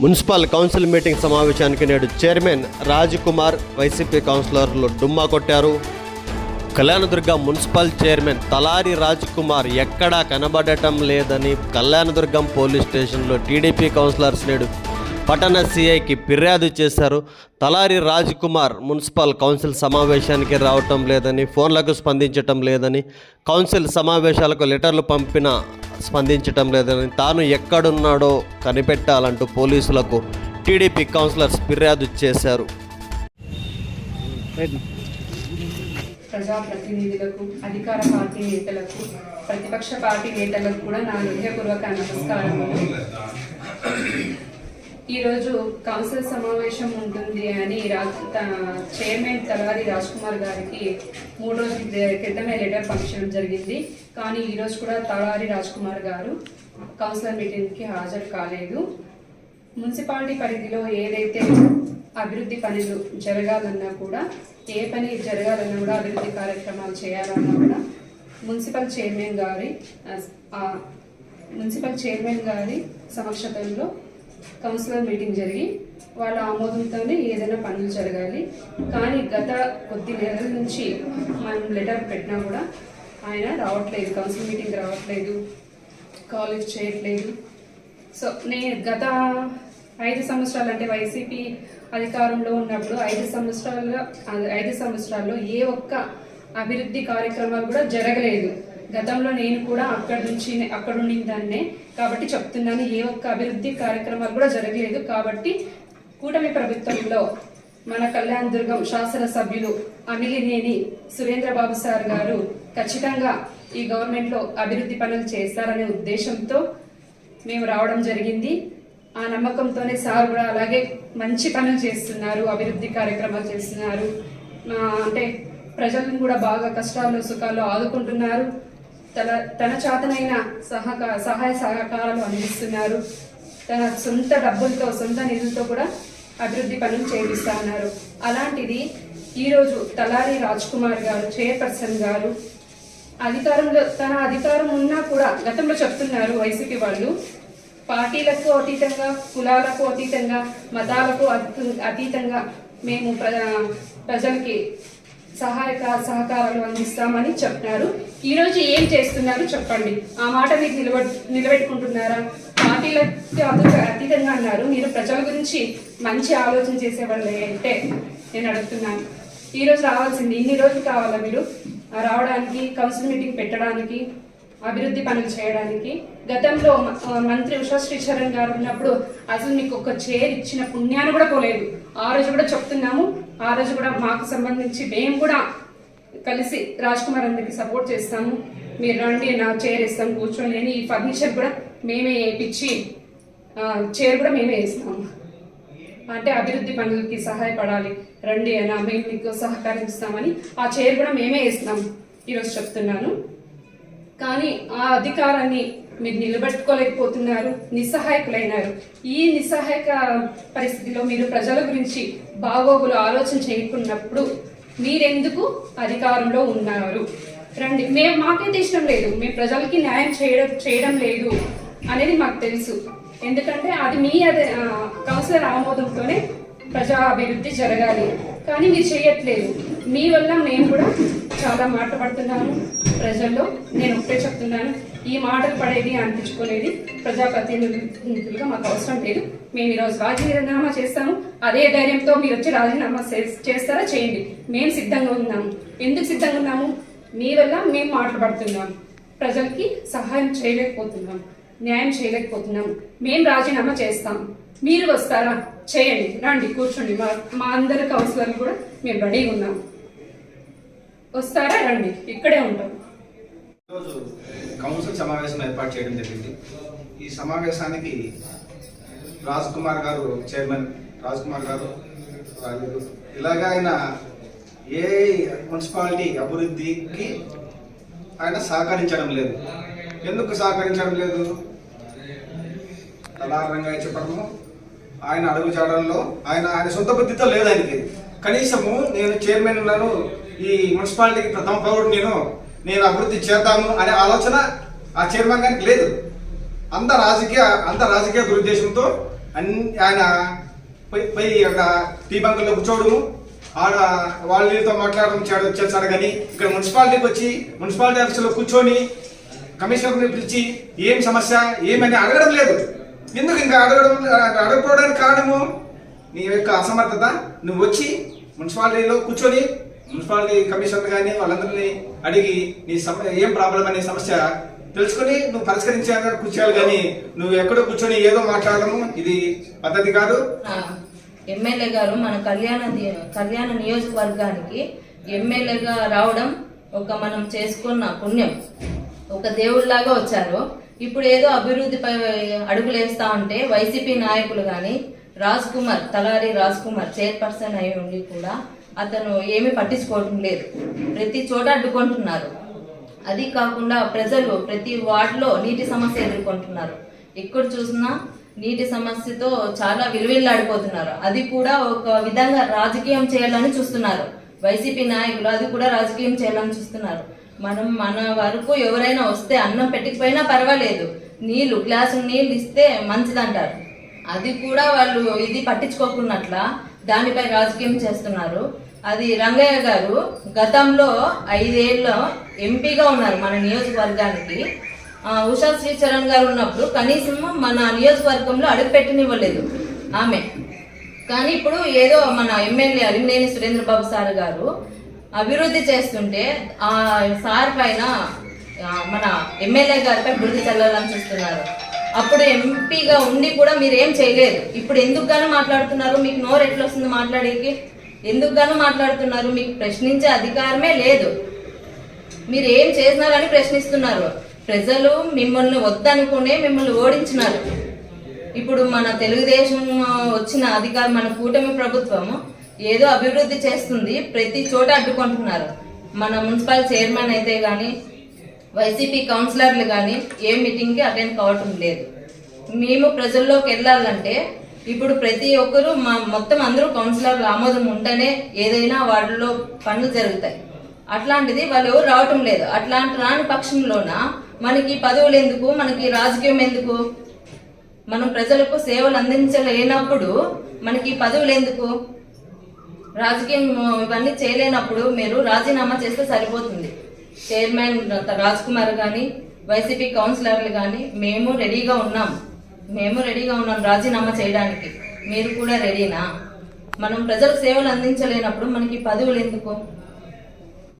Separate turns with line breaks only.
Municipal council meeting సమావేశానికి నేడు chairman Rajkumar YCP కౌన్సిలర్లు డుమ్మా కొట్టారు. కళ్యాణదుర్గ మున్సిపల్ చైర్మన్ తలారి కుమార్ ఎక్కడా కనబడటం లేదని కళ్యాణదుర్గం పోలీస్ స్టేషన్లో టీడీపీ కౌన్సిలర్స్ నేడు పట్టణ సీఐకి ఫిర్యాదు చేశారు. తలారి రాజ్ కుమార్ మున్సిపల్ కౌన్సిల్ సమావేశానికి రావటం లేదని ఫోన్లకు స్పందించటం లేదని కౌన్సిల్ సమావేశాలకు లెటర్లు పంపిన స్పందించటం లేదని తాను ఎక్కడున్నాడో కనిపెట్టాలంటూ పోలీసులకు టీడీపీ కౌన్సిలర్స్ ఫిర్యాదు చేశారు.
ప్రజాప్రతినిధులకు అధికార పార్టీ నేతలకు ప్రతిపక్ష పార్టీ నేతలకు కూడా నా హృదయపూర్వక నమస్కారములు. ఈరోజు కౌన్సిల్ సమావేశం ఉంటుంది అని రాజ్ త- చైర్మన్ తలవారి రాజ్ కుమార్ గారికి మూడు రోజుల క్రితమే లెటర్ పంపించడం జరిగింది. కానీ ఈరోజు కూడా తలవారి రాజ్ కుమార్ గారు కౌన్సిలర్ మీటింగ్కి హాజరు కాలేదు. మున్సిపాలిటీ పరిధిలో ఏదైతే అభివృద్ధి పనులు జరగాలన్నా కూడా ఏ పని జరగాలన్నా కూడా అభివృద్ధి కార్యక్రమాలు చేయాలన్నా కూడా మున్సిపల్ చైర్మన్ గారి మున్సిపల్ చైర్మన్ గారి సమక్షతంలో కౌన్సిలర్ మీటింగ్ జరిగి వాళ్ళ ఆమోదంతోనే ఏదైనా పనులు జరగాలి. కానీ గత కొద్ది నెలల నుంచి మనం లెటర్ పెట్టినా కూడా ఆయన రావట్లేదు కౌన్సిల్ మీటింగ్ రావట్లేదు కాలేజ్ చేయట్లేదు. సో నేను గత ఐదు సంవత్సరాలు అంటే వైసీపీ అధికారంలో ఉన్నప్పుడు ఐదు సంవత్సరాల్లో ఐదు సంవత్సరాల్లో ఏ ఒక్క అభివృద్ధి కార్యక్రమాలు కూడా జరగలేదు. గతంలో నేను కూడా అక్కడి నుంచి అక్కడ ఉండిందాన్నే కాబట్టి చెప్తున్నాను ఏ ఒక్క అభివృద్ధి కార్యక్రమాలు కూడా జరగలేదు. కాబట్టి కూటమి ప్రభుత్వంలో మన కళ్యాణ్ దుర్గం శాసనసభ్యులు అమిలినేని సురేంద్రబాబు సార్ గారు ఖచ్చితంగా ఈ గవర్నమెంట్లో అభివృద్ధి పనులు చేస్తారనే ఉద్దేశంతో మేము రావడం జరిగింది. ఆ నమ్మకంతోనే సార్ కూడా అలాగే మంచి పనులు చేస్తున్నారు అభివృద్ధి కార్యక్రమాలు చేస్తున్నారు. అంటే ప్రజలను కూడా బాగా కష్టాల్లో సుఖాల్లో ఆదుకుంటున్నారు. తన తన చేతనైన సహక సహాయ సహకారాలు అందిస్తున్నారు. తన సొంత డబ్బులతో సొంత నిధులతో కూడా అభివృద్ధి పనులు చేపిస్తా ఉన్నారు. అలాంటిది ఈరోజు తలారి రాజ్ కుమార్ గారు చైర్పర్సన్ గారు అధికారంలో తన అధికారం ఉన్నా కూడా గతంలో చెప్తున్నారు వైసీపీ వాళ్ళు పార్టీలకు అతీతంగా కులాలకు అతీతంగా మతాలకు అతీతంగా మేము ప్రజలకి సహాయక సహకారాలు అందిస్తామని చెప్పారు. ఈ రోజు ఏం చేస్తున్నారు చెప్పండి. ఆ మాట మీరు నిలబ నిలబెట్టుకుంటున్నారా? పార్టీలకు అతీతంగా అన్నారు. మీరు ప్రజల గురించి మంచి ఆలోచన చేసేవాళ్ళు అంటే నేను అడుగుతున్నాను. ఈరోజు రావాల్సింది ఇన్ని రోజులు కావాలా మీరు? రావడానికి కౌన్సిల్ మీటింగ్ పెట్టడానికి అభివృద్ధి పనులు చేయడానికి. గతంలో మ- మంత్రి ఉషా శ్రీచరణ్ గారు ఉన్నప్పుడు అసలు మీకు ఒక చైర్ ఇచ్చిన పుణ్యాన్ని కూడా పోలేదు. ఆ రోజు కూడా చెప్తున్నాము. ఆ రోజు కూడా మాకు సంబంధించి మేము కూడా కలిసి రాజ్ కుమార్ అందరికి సపోర్ట్ చేస్తాము. మీరు రండి నా చైర్ ఇస్తాం కూర్చొని అని ఈ ఫర్నిచర్ కూడా మేమే వేయించి చైర్ కూడా మేమే వేస్తాము. అంటే అభివృద్ధి పనులకి సహాయపడాలి. రండి అన్న మేము మీకు సహకరిస్తామని ఆ చైర్ కూడా మేమే వేస్తున్నాం ఈరోజు చెప్తున్నాను. కానీ ఆ అధికారాన్ని మీరు నిలబెట్టుకోలేకపోతున్నారు నిస్సహాయకులైనారు. ఈ నిస్సహాయక పరిస్థితిలో మీరు ప్రజల గురించి బాగోగులు ఆలోచన చేయకున్నప్పుడు మీరెందుకు అధికారంలో ఉన్నారు? రండి మేము మాకైతే ఇష్టం లేదు మేము ప్రజలకి న్యాయం చేయడం చేయడం లేదు అనేది మాకు తెలుసు. ఎందుకంటే అది మీ అదే కౌన్సిలర్ ఆమోదంతోనే ప్రజా అభివృద్ధి జరగాలి. కానీ మీరు చేయట్లేదు. మీ వల్ల మేము కూడా చాలా మాటపడుతున్నాము. ప్రజల్లో నేను ఒకటే చెప్తున్నాను. ఈ మాటలు పడేది అనిపించుకునేది ప్రజాప్రతినిధులుగా మాకు అవసరం లేదు. మేము ఈరోజు రాజీనామా చేస్తాము. అదే ధైర్యంతో మీరు వచ్చి రాజీనామా చేస్తారా చేయండి. మేము సిద్ధంగా ఉన్నాము. ఎందుకు సిద్ధంగా ఉన్నాము? మీ వల్ల మేము మాట్లాడుతున్నాము ప్రజలకి సహాయం చేయలేకపోతున్నాం. న్యాయం చేయలేకపోతున్నాం. మేము రాజీనామా చేస్తాం. మీరు వస్తారా? చేయండి. రండి కూర్చోండి. మా మా అందరి కౌన్సిలర్లు కూడా మేము రెడీగా ఉన్నాం. వస్తారా? రండి. ఇక్కడే ఉంటాం.
కౌన్సిల్ సమావేశం ఏర్పాటు చేయడం జరిగింది. ఈ సమావేశానికి రాజ్ కుమార్ గారు చైర్మన్ రాజ్ కుమార్ గారు రాలేదు. ఇలాగా ఆయన ఏ మున్సిపాలిటీ అభివృద్ధికి ఆయన సహకరించడం లేదు. ఎందుకు సహకరించడం లేదు? ప్రధానంగా చెప్పడము. ఆయన అడుగు చేయడంలో ఆయన ఆయన సొంత బుద్ధితో లేదు ఆయనకి. కనీసము నేను చైర్మన్ ఉన్నాను. ఈ మున్సిపాలిటీకి ప్రథమ పౌరుడు నేను నేను అభివృద్ధి చేద్దాము అనే ఆలోచన ఆ చైర్మన్ గారికి లేదు. అంత రాజకీయ అంత రాజకీయ దురుద్దేశంతో అన్ని ఆయన పోయి పోయి టీ బంకుల్లో కూర్చోవడము ఆడ వాళ్ళతో మాట్లాడడం చేయడం చేస్తాడు కానీ ఇక్కడ మున్సిపాలిటీకి వచ్చి మున్సిపాలిటీ ఆఫీసులో కూర్చొని కమిషనర్ని పిలిచి ఏం సమస్య ఏమని అడగడం లేదు. ఎందుకు ఇంకా అడగడం అడగకపోవడానికి కారణము? నీ యొక్క అసమర్థత. నువ్వు వచ్చి మున్సిపాలిటీలో కూర్చొని మున్సిపాలిటీ కమిషనర్ కానీ వాళ్ళందరినీ అడిగి నీ సమ ఏం ప్రాబ్లం అనే సమస్య తెలుసుకొని నువ్వు పరిష్కరించాలని కూర్చోవాలి కానీ నువ్వు ఎక్కడో కూర్చొని ఏదో మాట్లాడము ఇది పద్ధతి కాదు.
ఎమ్మెల్యే గారు మన కళ్యాణ కళ్యాణ నియోజకవర్గానికి ఎమ్మెల్యేగా రావడం ఒక మనం చేసుకున్న పుణ్యం. ఒక దేవుళ్ళలాగా వచ్చారు. ఇప్పుడు ఏదో అభివృద్ధిపై అడుగులు వేస్తా ఉంటే వైసీపీ నాయకులు కానీ రాజ్ కుమార్ తలారి రాజ్ కుమార్ చైర్పర్సన్ అయి ఉండి కూడా అతను ఏమీ పట్టించుకోవడం లేదు. ప్రతి చోట అడ్డుకుంటున్నారు. అది కాకుండా ప్రజలు ప్రతి వార్డులో నీటి సమస్య ఎదుర్కొంటున్నారు. ఎక్కడ చూసినా నీటి సమస్యతో చాలా విలువిల్లాడిపోతున్నారు. అది కూడా ఒక విధంగా రాజకీయం చేయాలని చూస్తున్నారు. వైసీపీ నాయకులు అది కూడా రాజకీయం చేయాలని చూస్తున్నారు. మనం మన వరకు ఎవరైనా వస్తే అన్నం పెట్టకపోయినా పర్వాలేదు. నీళ్ళు గ్లాసు నీళ్ళు ఇస్తే మంచిదంటారు. అది కూడా వాళ్ళు ఇది పట్టించుకోకున్నట్ల దానిపై రాజకీయం చేస్తున్నారు. అది రంగయ్య గారు గతంలో ఐదేళ్ళు ఎంపీగా ఉన్నారు మన నియోజకవర్గానికి. ఉషా శ్రీచరణ్ గారు ఉన్నప్పుడు కనీసం మన నియోజకవర్గంలో అడుగుపెట్టనివ్వలేదు ఆమె. కానీ ఇప్పుడు ఏదో మన ఎమ్మెల్యే అలిమినేని సురేంద్ర బాబు సార్ గారు అభివృద్ధి చేస్తుంటే ఆ సార్ పైన మన ఎమ్మెల్యే గారిపై బుద్ధి చల్లాలని చూస్తున్నారు. అప్పుడు ఎంపీగా ఉండి కూడా మీరు ఏం చేయలేదు. ఇప్పుడు ఎందుకు గాను మాట్లాడుతున్నారు. మీకు నోరు ఎట్లా వస్తుంది మాట్లాడేకి? ఎందుకు గాను మాట్లాడుతున్నారు? మీకు ప్రశ్నించే అధికారమే లేదు. మీరు ఏం చేసినారని ప్రశ్నిస్తున్నారు. ప్రజలు మిమ్మల్ని వద్దనుకునే మిమ్మల్ని ఓడించినారు. ఇప్పుడు మన తెలుగుదేశం వచ్చిన అధికారం మన కూటమి ప్రభుత్వం ఏదో అభివృద్ధి చేస్తుంది ప్రతి చోట అడ్డుకుంటున్నారు. మన మున్సిపల్ చైర్మన్ అయితే కానీ వైసీపీ కౌన్సిలర్లు కానీ ఏ మీటింగ్కి అటెండ్ కావటం లేదు. మేము ప్రజల్లోకి వెళ్ళాలంటే ఇప్పుడు ప్రతి ఒక్కరు మా మొత్తం అందరూ కౌన్సిలర్లు ఆమోదం ఉంటేనే ఏదైనా వాటిలో పనులు జరుగుతాయి. అట్లాంటిది వాళ్ళు ఎవరు రావటం లేదు. అట్లాంటి రాని పక్షంలోన మనకి పదవులు ఎందుకు? మనకి రాజకీయం ఎందుకు? మనం ప్రజలకు సేవలు అందించలేనప్పుడు మనకి పదవులు ఎందుకు? రాజకీయం ఇవన్నీ చేయలేనప్పుడు మీరు రాజీనామా చేస్తే సరిపోతుంది. చైర్మన్ రాజ్ కుమార్ కానీ వైసీపీ కౌన్సిలర్లు కానీ మేము రెడీగా ఉన్నాం. మేము రెడీగా ఉన్నాం రాజీనామా చేయడానికి. మీరు కూడా రెడీనా? మనం ప్రజలకు సేవలు అందించలేనప్పుడు మనకి పదవులు ఎందుకు?